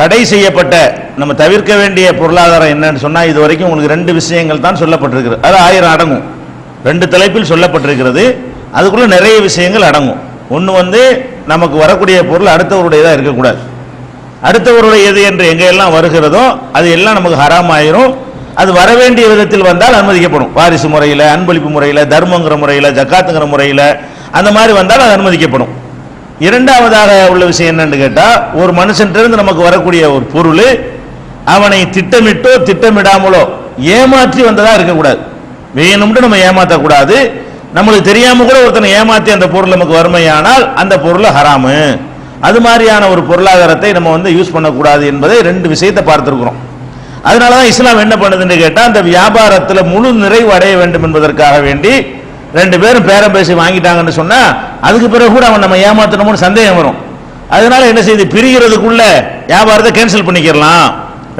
தடை செய்யப்பட்ட நம்ம தவிர்க்க வேண்டிய பொருளாதாரம் என்னன்னு சொன்னால் இது வரைக்கும் உங்களுக்கு ரெண்டு விஷயங்கள் தான் சொல்லப்பட்டிருக்கிறது. அது ஆயிரம் அடங்கும். ரெண்டு தலைப்பில் சொல்லப்பட்டிருக்கிறது. அதுக்குள்ள நிறைய விஷயங்கள் அடங்கும். ஒன்று வந்து நமக்கு வரக்கூடிய பொருள் அடுத்தவருடையதாக இருக்கக்கூடாது. அடுத்தவருடையது என்று எங்கெல்லாம் வருகிறதோ அது எல்லாம் நமக்கு ஹராமாயிரும். அது வர வேண்டிய விதத்தில் வந்தால் அனுமதிக்கப்படும். வாரிசு முறையில் அன்பளிப்பு முறையில் தர்மங்கிற முறையில் ஜக்காத்துங்கிற முறையில் அந்த மாதிரி வந்தால் அது அனுமதிக்கப்படும். இரண்டாவதாக உள்ள விஷயம் என்னன்னு கேட்டால் ஒரு மனுஷன்ட்டிருந்து நமக்கு வரக்கூடிய ஒரு பொருள் அவனை திட்டமிட்டோ திட்டமிடாமலோ ஏமாற்றி வந்ததா இருக்கக்கூடாது. வேணும்னு நம்ம ஏமாற்றக்கூடாது நம்மளுக்கு தெரியாம கூட ஒருத்தனை ஏமாத்தி அந்த பொருள் நமக்கு வறுமையானால் அந்த பொருள் ஹராமு. அது மாதிரியான ஒரு பொருளாதாரத்தை நம்ம வந்து யூஸ் பண்ணக்கூடாது என்பதை ரெண்டு விஷயத்தை பார்த்துருக்குறோம். அதனால தான் இஸ்லாம் என்ன பண்ணுதுன்னு கேட்டால் அந்த வியாபாரத்தில் முழு நிறைவு அடைய வேண்டும் என்பதற்காக வேண்டி ரெண்டு பேரும் பேரம் பேசி வாங்கிட்டாங்கன்னு சொன்னா அதுக்கு பிறகு கூட அவன் நம்ம ஏமாத்தணும்னு சந்தேகம் வரும். அதனால என்ன செய்யுது பிரிகிறதுக்குள்ள வியாபாரத்தை கேன்சல் பண்ணிக்கிறலாம்.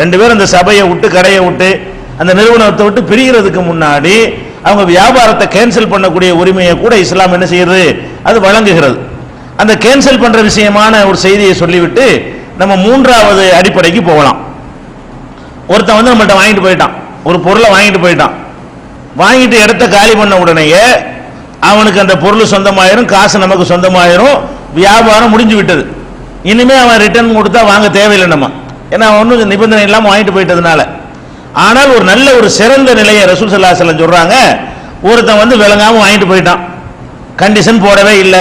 ரெண்டு பேரும் அந்த சபையை விட்டு கடையை விட்டு அந்த நிறுவனத்தை விட்டு பிரிகிறதுக்கு முன்னாடி அவங்க வியாபாரத்தை கேன்சல் பண்ணக்கூடிய உரிமையை கூட இஸ்லாம் என்ன செய்யறது அது வழங்குகிறது. அந்த கேன்சல் பண்ற விஷயமான ஒரு செய்தியை சொல்லிவிட்டு நம்ம மூன்றாவது அடிப்படைக்கு போகலாம். ஒருத்தன் வந்து நம்மள்ட்ட வாங்கிட்டு போயிட்டான். ஒரு பொருளை வாங்கிட்டு போயிட்டான். வாங்கிட்டு இடத்த காலி பண்ண உடனேயே அவனுக்கு அந்த பொருள் சொந்தமாயிரும் காசு நமக்கு சொந்தமாயிரும். வியாபாரம் முடிஞ்சு விட்டது. இனிமே அவன் ரிட்டர்ன் கொடுத்தா வாங்க தேவையில்லை நம்ம. ஏன்னா அவன் ஒன்றும் நிபந்தனை இல்லாமல் வாங்கிட்டு போயிட்டதுனால. ஆனால் ஒரு நல்ல ஒரு சிறந்த நிலையை ரசூல் சல்லா செல்லம் சொல்றாங்க. ஒருத்தன் வந்து விளங்காம வாங்கிட்டு போயிட்டான். கண்டிஷன் போடவே இல்லை.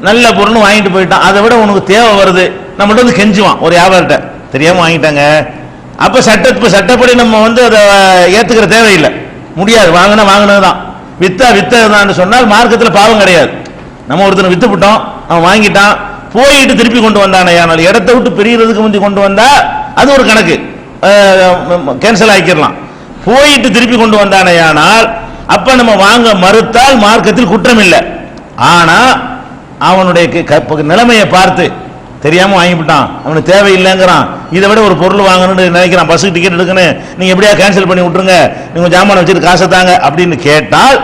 நல்ல பொருள்னு வாங்கிட்டு போயிட்டான். அதை விட உனக்கு தேவை வருது. நம்மகிட்ட வந்து கெஞ்சுவான். ஒரு வியாபாரிட்ட தெரியாம வாங்கிட்டாங்க. அப்ப சட்ட சட்டப்படி நம்ம வந்து அதை ஏத்துக்கிற தேவையில்லை. முடியாது. வாங்கினா வாங்கினது தான் வித்தா வித்ததுதான் சொன்னால் மார்க்கத்தில் பாவம் கிடையாது. நம்ம ஒருத்தனை வித்து விட்டோம் அவன் வாங்கிட்டான். போயிட்டு திருப்பி கொண்டு வந்தானே. ஆனால் இடத்த விட்டு பிரிகிறதுக்கு முந்தி கொண்டு வந்தா அது ஒரு கணக்கு. கேன்சல் ஆக்கிடலாம் போயிட்டு திருப்பி கொண்டு வந்தானே. ஆனால் அப்ப நம்ம வாங்க மறுத்தால் மார்க்கத்தில் குற்றம் இல்லை. ஆனா அவனுடைய க- க- நிலைமையை பார்த்து தெரியாம வாங்கிவிட்டான் அவனுக்கு தேவையில்லைங்கிறான். இதை விட ஒரு பொருள் வாங்கணும்னு நினைக்கிறான். பஸ்ஸுக்கு டிக்கெட் எடுக்கணும் நீங்க எப்படியா கேன்சல் பண்ணி விட்டுருங்க. நீங்க ஜாமான் வச்சுட்டு காசை தாங்க அப்படின்னு கேட்டால்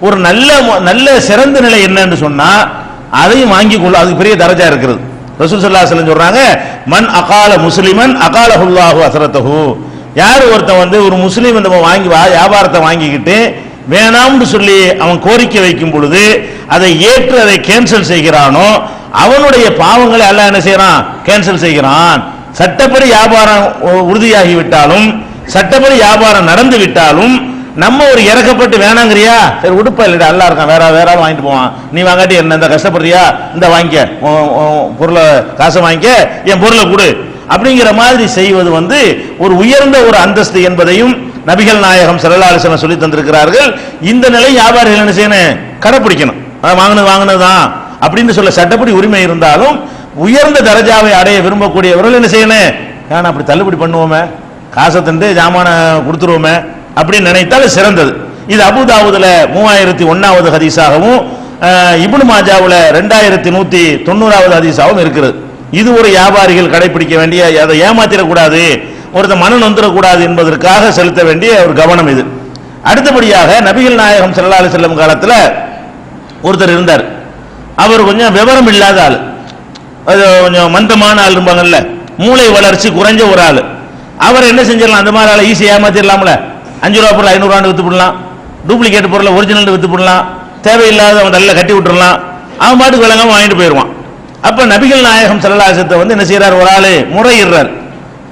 ஒரு நல்ல நல்ல சிறந்த நிலை என்னன்னு சொன்னா அதையும் வாங்கி கொள்ள அதுக்கு பெரிய தரஜா இருக்கிறது ரசூல் சல்லா அலைஹி வஸல்லம் சொல்றாங்க அகால முஸ்லிமன் அகாலஹுல்லாஹு அசரத்தஹு. யார் ஒருத்தன் வந்து ஒரு முஸ்லீம் நம்ம வாங்கி வா- வியாபாரத்தை வாங்கிக்கிட்டு வேணாம்னு சொல்லி அவன் கோரிக்கை வைக்கும் பொழுது அதை ஏற்று அதை கேன்சல் செய்கிறானோ அவனுடைய பாவங்களை அல்ல என்ன செய்யறான்? கேன்சல் செய்கிறான். சட்டப்படி வியாபாரம் உ- உறுதியாகி விட்டாலும் சட்டப்படி வியாபாரம் நடந்து விட்டாலும் நம்ம ஒரு இறக்கப்பட்டு வேணாங்கிறியா? சரி உடுப்பா இல்லடா நல்லா இருக்கான். வேற வேற வாங்கிட்டு போவான். நீ வாங்காட்டி என்ன இந்த கஷ்டப்படுறியா? இந்த வாங்கிக்க. பொருளை காசை வாங்கிக்க. என் பொருளை கொடு. அப்படிங்கிற மாதிரி செய்வது வந்து ஒரு உயர்ந்த ஒரு அந்தஸ்து என்பதையும் நபிகள் நாயகம் ஸல்லல்லாஹு சொல்லி தந்திருக்கிறார்கள். இந்த நிலை வியாபாரிகள் என்ன செய்யணும்? கடைப்பிடிக்கணும். வாங்கினது வாங்கினது தான் அப்படின்னு சொல்ல சட்டப்படி உரிமை இருந்தாலும் உயர்ந்த தரஜாவை அடைய விரும்பக்கூடியவர்கள் என்ன செய்யணும்? ஏன்னா அப்படி தள்ளுபடி பண்ணுவோமே. காசை தந்து ஜாமான கொடுத்துருவோமே. அப்படின்னு நினைத்தால் சிறந்தது. இது அபுதாவுதுல மூவாயிரத்தி ஒன்னாவது ஹதீஸாகவும் இபுனு மாஜாவில் மாஜாவுல ரெண்டாயிரத்தி நூத்தி தொண்ணூறாவது ஹதீஸாகவும் இருக்கிறது. இது ஒரு வியாபாரிகள் கடைபிடிக்க வேண்டிய அதை ஏமாத்திடக்கூடாது ஒருத்த மனம் நொந்துடக்கூடாது என்பதற்காக செலுத்த வேண்டிய ஒரு கவனம் இது. அடுத்தபடியாக நபிகள் நாயகம் ஸல்லல்லாஹு செல்லும் காலத்தில் ஒருத்தர் இருந்தார். அவர் கொஞ்சம் விவரம் இல்லாத ஆள். அது கொஞ்சம் மந்தமான ஆள் இருப்பாங்கல்ல. மூளை வளர்ச்சி குறைஞ்ச ஒரு ஆள். அவர் என்ன செஞ்சிடலாம்? அந்த மாதிரி ஆளை ஈஸியாக ஏமாத்திடலாம்ல. அஞ்சு ரூபா பொருள் ஐநூறுவான்னு வித்து போடலாம் டூப்ளிகேட் பொருளை ஒரிஜினல் வித்து போடலாம் தேவையில்லாத அவன் நல்ல கட்டி விட்டுறலாம். அவன் பாட்டுக்கு விளங்காம வாங்கிட்டு போயிடுவான். அப்ப நபிகள் நாயகம் சல்லாசத்தை வந்து என்ன செய்யறார் ஒரு ஆளு முறையிடுறார்.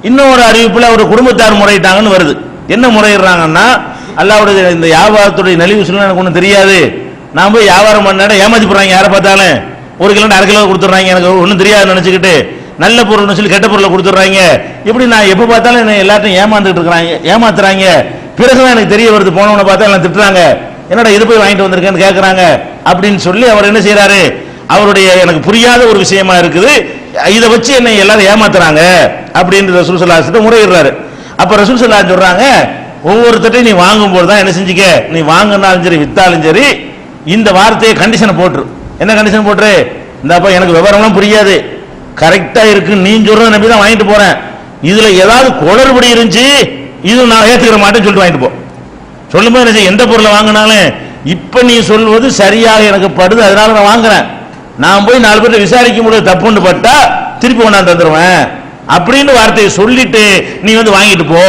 இன்னும் ஒரு அறிவிப்புல ஒரு குடும்பத்தார் முறையிட்டாங்கன்னு வருது. என்ன முறையிடுறாங்கன்னா அல்லாவுடைய இந்த வியாபாரத்துடைய நலிவு சொல்ல எனக்கு ஒன்றும் தெரியாது. நான் போய் வியாபாரம் பண்ண ஏமாத்தி போடுறாங்க யாரை பார்த்தாலும்? ஒரு கிலோ அரை கிலோ கொடுத்துட்றாங்க எனக்கு. ஒன்றும் தெரியாது நினச்சிக்கிட்டு நல்ல பொருள்னு சொல்லி கெட்ட பொருளை கொடுத்துட்றாங்க. இப்படி நான் எப்போ பார்த்தாலும் என்ன எல்லாத்தையும் ஏமாந்துட்டு இருக்கிறாங்க ஏமாத்துறாங்க. பிறகுதான் எனக்கு தெரிய வருது போனவனை பார்த்தா எல்லாம் திட்டுறாங்க. என்னடா இது போய் வாங்கிட்டு வந்திருக்கேன்னு கேட்குறாங்க அப்படின்னு சொல்லி அவர் என்ன செய்கிறாரு அவருடைய எனக்கு புரியாத ஒரு விஷயமா இருக்குது. இதை வச்சு என்னை எல்லாரும் ஏமாத்துறாங்க அப்படின்னு ரசூல் சல்லாஹிட்ட முறையிடுறாரு. அப்போ ரசூல் சல்லாஹ் சொல்கிறாங்க ஒவ்வொருத்தட்டையும் நீ வாங்கும்போது தான் என்ன செஞ்சுக்க? நீ வாங்கினாலும் சரி வித்தாலும் சரி இந்த வார்த்தையை கண்டிஷனை போட்டுரு. என்ன கண்டிஷன் போட்டுரு? இந்தாப்பா எனக்கு விவரம்லாம் புரியாது. கரெக்டா இருக்கு நீ சொல்றத நம்பி தான் வாங்கிட்டு போறேன். இதுல ஏதாவது குளறுபடி இருந்துச்சு இது நான் ஏத்துக்கிற மாட்டேன்னு சொல்லிட்டு வாங்கிட்டு போ. சொல்லும்போது என்ன எந்த பொருளை வாங்கினாலும் இப்ப நீ சொல்வது சரியாக எனக்கு படுது அதனால நான் வாங்குறேன். நான் போய் நாலு பேர்ட்ட விசாரிக்க முடியாது தப்புன்னு பட்டா திருப்பி கொண்டாந்து தந்துருவேன். அப்படின்னு வார்த்தையை சொல்லிட்டு நீ வந்து வாங்கிட்டு போ.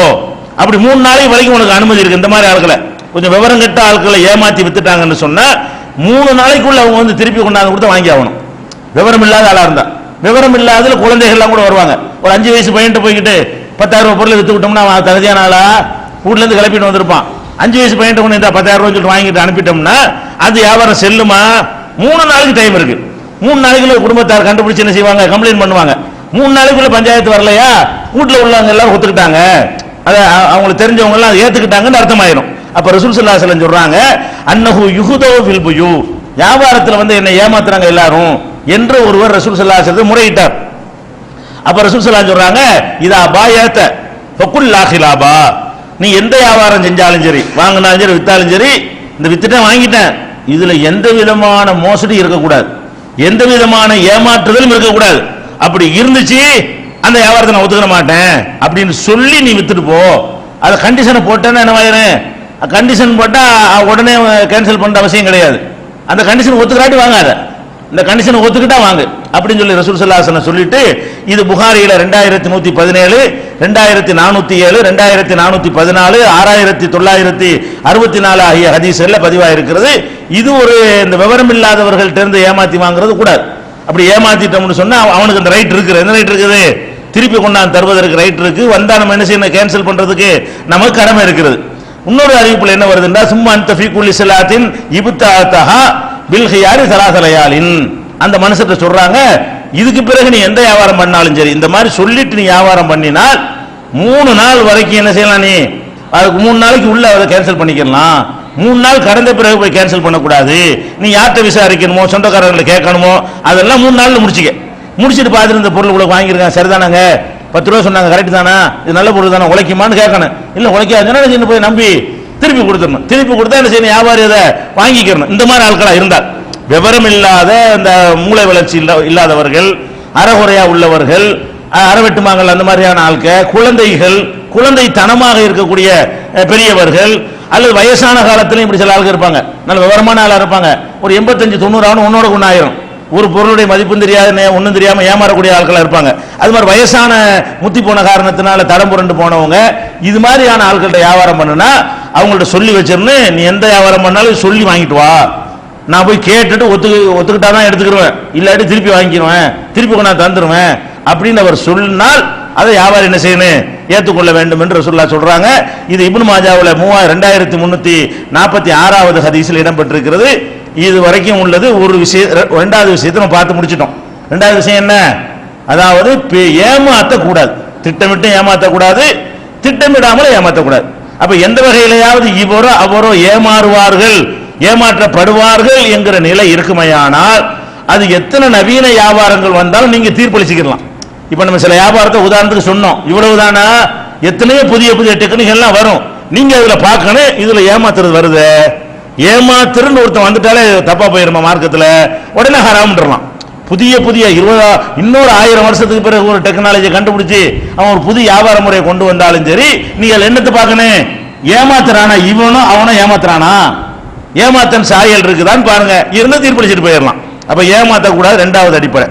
அப்படி மூணு நாளைக்கு வரைக்கும் உனக்கு அனுமதி இருக்கு இந்த மாதிரி ஆளுக்களை கொஞ்சம் விவரம் கெட்ட ஆட்களை ஏமாத்தி வித்துட்டாங்கன்னு சொன்னா மூணு நாளைக்குள்ள அவங்க வந்து திருப்பி கொண்டாந்து கொடுத்து வாங்கி ஆகணும். விவரம் இல்லாத ஆளா இருந்தா. விவரம் இல்லாததுல குழந்தைகள்லாம் கூட வருவாங்க. ஒரு அஞ்சு வயசு பையன்ட்டு போய்கிட்டு பத்தாயிரம் ரூபாய் பொருள் வித்து விட்டோம்னா அவன் தகுதியான ஆளா? வீட்லேருந்து கிளப்பிட்டு வந்திருப்பான். அஞ்சு வயசு பையன்ட்டு கொண்டு இந்த பத்தாயிரம் ரூபாய் சொல்லிட்டு வாங்கிட்டு அனுப்பிட்டோம்னா அது வியாபாரம் செல்லுமா? மூணு நாளைக்கு டைம் இருக்கு. மூணு நாளைக்குள்ள குடும்பத்தார் கண்டுபிடிச்சு என்ன செய்வாங்க? கம்ப்ளைண்ட் பண்ணுவாங்க. மூணு நாளைக்குள்ள பஞ்சாயத்து வரலையா? வீட்டுல உள்ளவங்க எல்லாரும் ஒத்துக்கிட்டாங்க. அதை அவங்களுக்கு தெரிஞ்சவங்க எல்லாம் ஏத்துக்கிட்டாங்கன்னு அர்த்தமாயிரும். அப்ப ரசூல் சல்லா அலைஹி சொல்றாங்க அன்னஹு யுகுதோ ஃபில் வியாபாரத்தில் வந்து என்ன ஏமாத்துறாங்க எல்லாரும் என்று ஒருவர் ரசூல் சல்லா அலைஹி முறையிட்டார். அப்ப ரசூல் சல்லா சொல்றாங்க இதா பாயத்த ஃபகுல் லா நீ எந்த வியாபாரம் செஞ்சாலும் சரி வாங்கினாலும் சரி வித்தாலும் சரி இந்த வித்துட்டேன் வாங்கிட்டேன். இதுல எந்த விதமான மோசடி இருக்கக்கூடாது. எந்த விதமான ஏமாற்றுதலும் இருக்கக்கூடாது. அப்படி இருந்துச்சு அந்த வியாபாரத்தை நான் ஒத்துக்க மாட்டேன். அப்படின்னு சொல்லி நீ வித்துட்டு போ. அதை கண்டிஷனை போட்டேன்னா என்ன ஆயிரும்? கண்டிஷன் போட்டா உடனே கேன்சல் பண்ணுற அவசியம் கிடையாது. அந்த கண்டிஷன் ஒத்துக்கிறாட்டி வாங்காத. இந்த கண்டிஷனை ஒத்துக்கிட்டா வாங்க. அப்படின்னு சொல்லி ரசூல் சல்லாஹன் சொல்லிட்டு இது புகாரியில ரெண்டாயிரத்தி நூத்தி பதினேழு ரெண்டாயிரத்தி நானூத்தி ஏழு ரெண்டாயிரத்தி நானூத்தி பதினாலு ஆறாயிரத்தி தொள்ளாயிரத்தி அறுபத்தி நாலு ஆகிய ஹதீஸ்ல பதிவாக இருக்கிறது இது ஒரு இந்த விவரம் இல்லாதவர்கள்ட்ட இருந்து ஏமாத்தி வாங்குறது கூடாது. அப்படி ஏமாத்திட்டோம்னு சொன்னா அவனுக்கு அந்த ரைட் இருக்குது. என்ன ரைட் இருக்குது? திருப்பி கொண்டாந்து தருவதற்கு ரைட் இருக்கு. வந்தா நம்ம என்ன செய்யணும்? கேன்சல் பண்றதுக்கு நமக்கு கடமை இருக்கிறது இன்னொரு அறிவிப்பில் என்ன வருதுன்னா சும்மா அந்த ஃபீக்குல் இஸ்லாத்தின் இபுத்தாத்தஹா பில்ஹியாரி ஹியாரி அந்த மனுஷத்தை சொல்றாங்க இதுக்கு பிறகு நீ எந்த வியாபாரம் பண்ணாலும் சரி இந்த மாதிரி சொல்லிட்டு நீ வியாபாரம் பண்ணினால் மூணு நாள் வரைக்கும் என்ன செய்யலாம் நீ? அதுக்கு மூணு நாளைக்கு உள்ள அதை கேன்சல் பண்ணிக்கலாம். மூணு நாள் கடந்த பிறகு போய் கேன்சல் பண்ணக்கூடாது. நீ யார்கிட்ட விசாரிக்கணுமோ சொந்தக்காரர்களை கேட்கணுமோ அதெல்லாம் மூணு நாள்ல முடிச்சுக்க. முடிச்சிட்டு பார்த்துட்டு இந்த பொருள் கூட வாங்கியிருக்கேன் சரிதானாங்க? பத்து ரூபா சொன்னாங்க கரெக்ட் தானா? இது நல்ல பொருள் தானே? உழைக்குமான்னு கேட்கணும். இல்ல உழைக்காதுன்னா என்ன போய் நம்பி திருப்பி கொடுத்துடணும். திருப்பி கொடுத்தா என்ன செய்யணும்? வியாபாரி அதை வாங்கிக்கிறணும். இந்த மாதிரி ஆட்களா இருந்தால். விவரம் இல்லாத இந்த மூளை வளர்ச்சி இல்லாதவர்கள் அறகுறையா உள்ளவர்கள் அறவெட்டுமாங்கள் அந்த மாதிரியான ஆட்க குழந்தைகள் குழந்தை தனமாக இருக்கக்கூடிய பெரியவர்கள் அல்லது வயசான காலத்திலும் இப்படி சில ஆளுங்க இருப்பாங்க. நல்ல விவரமான ஆளா இருப்பாங்க. ஒரு எண்பத்தஞ்சு தொண்ணூறு ஆகணும் உன்னோட ஒன்னாயிரம் ஒரு பொருளுடைய மதிப்பும் தெரியாது ஒன்றும் தெரியாம ஏமாறக்கூடிய ஆட்களாக இருப்பாங்க. அது மாதிரி வயசான முத்தி போன காரணத்தினால தடம் புரண்டு போனவங்க இது மாதிரியான ஆட்கள்கிட்ட வியாபாரம் பண்ணுனா அவங்கள்ட்ட சொல்லி வச்சிருந்து நீ எந்த வியாபாரம் பண்ணாலும் சொல்லி வாங்கிட்டு வா. நான் போய் கேட்டுட்டு ஒத்துக்கு ஒத்துக்கிட்டா தான் எடுத்துக்கிருவேன். இல்லாட்டி திருப்பி வாங்கிடுவேன் திருப்பி நான் தந்துடுவேன் அப்படின்னு அவர் சொன்னால் அதை வியாபாரம் என்ன செய்யணும்? ஏற்றுக்கொள்ள வேண்டும் என்று ரசூல்லா சொல்றாங்க. இது இப்னு மாஜாவில் மூவாயிரம் ரெண்டாயிரத்தி முன்னூத்தி நாற்பத்தி ஆறாவது ஹதீஸில் இடம்பெற்றிருக்கிறது. இது வரைக்கும் உள்ளது. ஒரு விஷய ரெ- ரெண்டாவது விஷயத்தை நம்ம பார்த்து முடிச்சிட்டோம். ரெண்டாவது விஷயம் என்ன? அதாவது பே- திட்டமிட்டு ஏமாற்றக்கூடாது திட்டமிடாமல் ஏமாற்றக்கூடாது அப்ப எந்த வகையிலையாவது இவரோ அவரோ ஏமாறுவார்கள் ஏமாற்றப்படுவார்கள் என்கிற நிலை இருக்குமையானால் அது எத்தனை நவீன வியாபாரங்கள் வந்தாலும் நீங்க தீர்ப்பளிச்சுக்கலாம் இப்ப நம்ம சில வியாபாரத்தை உதாரணத்துக்கு சொன்னோம். இவ்வளவுதானா எத்தனையோ புதிய புதிய டெக்னிக் எல்லாம் வரும். நீங்க இதுல பார்க்கணும் இதுல ஏமாத்துறது வருது. ஏமாத்துறன்னு ஒருத்தன் வந்துட்டாலே தப்பா போயிருமா மார்க்கத்துல? உடனே ஹராம்ன்றலாம். புதிய புதிய இருபதா இன்னொரு ஆயிரம் வருஷத்துக்கு பிறகு ஒரு டெக்னாலஜியை கண்டுபிடிச்சு அவன் ஒரு புதிய வியாபார முறையை கொண்டு வந்தாலும் சரி நீங்கள் என்னத்தை பார்க்கணும்? ஏமாத்துறானா? இவனும் அவனும் ஏமாத்துறானா? ஏமாத்தன் சாயல் இருக்குதான்னு பாருங்க. இருந்து தீர்ப்பளிச்சுட்டு போயிடலாம். அப்ப ஏமாத்த கூடாது ரெண்டாவது அடிப்படை.